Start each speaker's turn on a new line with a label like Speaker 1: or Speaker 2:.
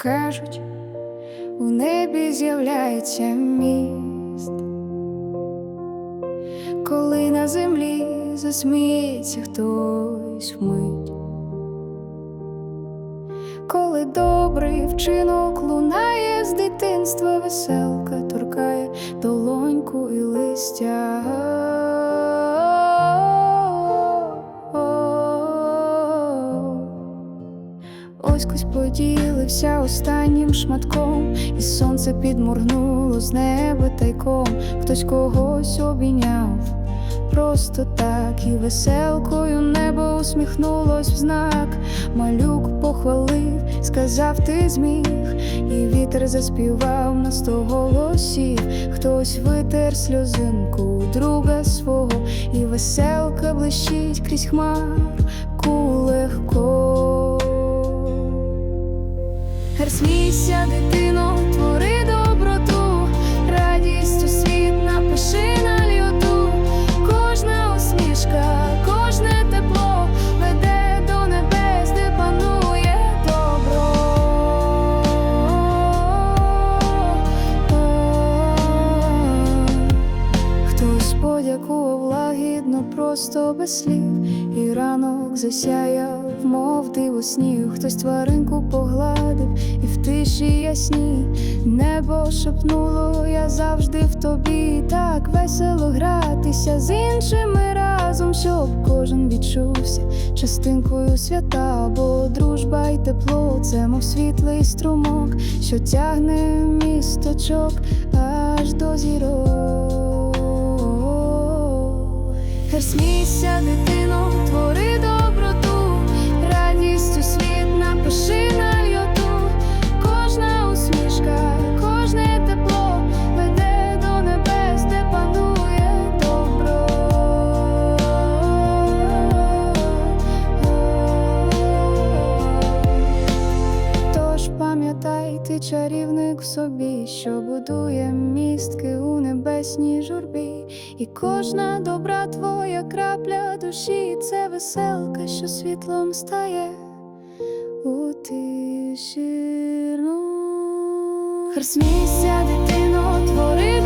Speaker 1: Кажуть, у небі з'являється міст, коли на землі засміється хтось вмить, коли добрий вчинок лунає з дитинства, веселка торкає долоньку і листя. Ось кось поділився останнім шматком, і сонце підморгнуло з неба тайком, хтось когось обійняв просто так, і веселкою небо усміхнулось в знак. Малюк похвалив, сказав ти зміг, і вітер заспівав на сто голосів. Хтось витер сльозинку друга свого, і веселка блищить крізь хмарку легко. Подякував лагідно, просто без слів, і ранок засяяв, мов диво снів, хтось тваринку погладив, і в тиші ясній. Небо шепнуло, я завжди в тобі, так весело гратися з іншими разом, щоб кожен відчувся частинкою свята, бо дружба й тепло, це мов світлий струмок, що тягне місточок аж до зірок. Гер смійся, дитино, твори доброту, радість у світ напиши на льоту. Кожна усмішка, кожне тепло веде до небес, де панує добро. Тож пам'ятай, ти чарівник в собі, що будує містки у небесній журбі, і кожна добра твоя крапля душі це веселка, що світлом стає у тишину. Хар смійся, дитино, твори